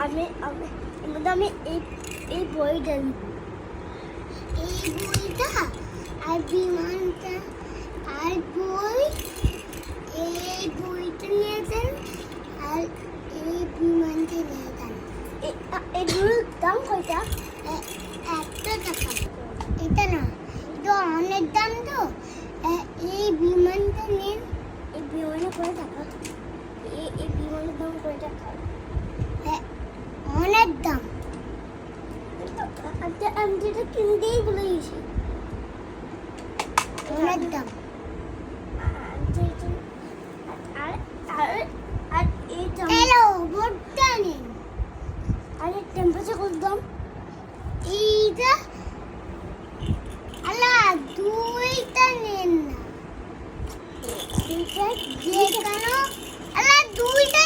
আমি আমি আমি আমি এই এই বইটা নিব এই বইটা আর বিমানটা আর বই এই বইটা নিয়ে যান আর এই বিমানটা নিয়ে যান এগুলোর দাম কয়টা একটা টাকা অনেক দাম আর টেম্পারেচার কত দাম? এইটা আলা দুইটা নেন না। দুইটা যে কেন আলা দুইটা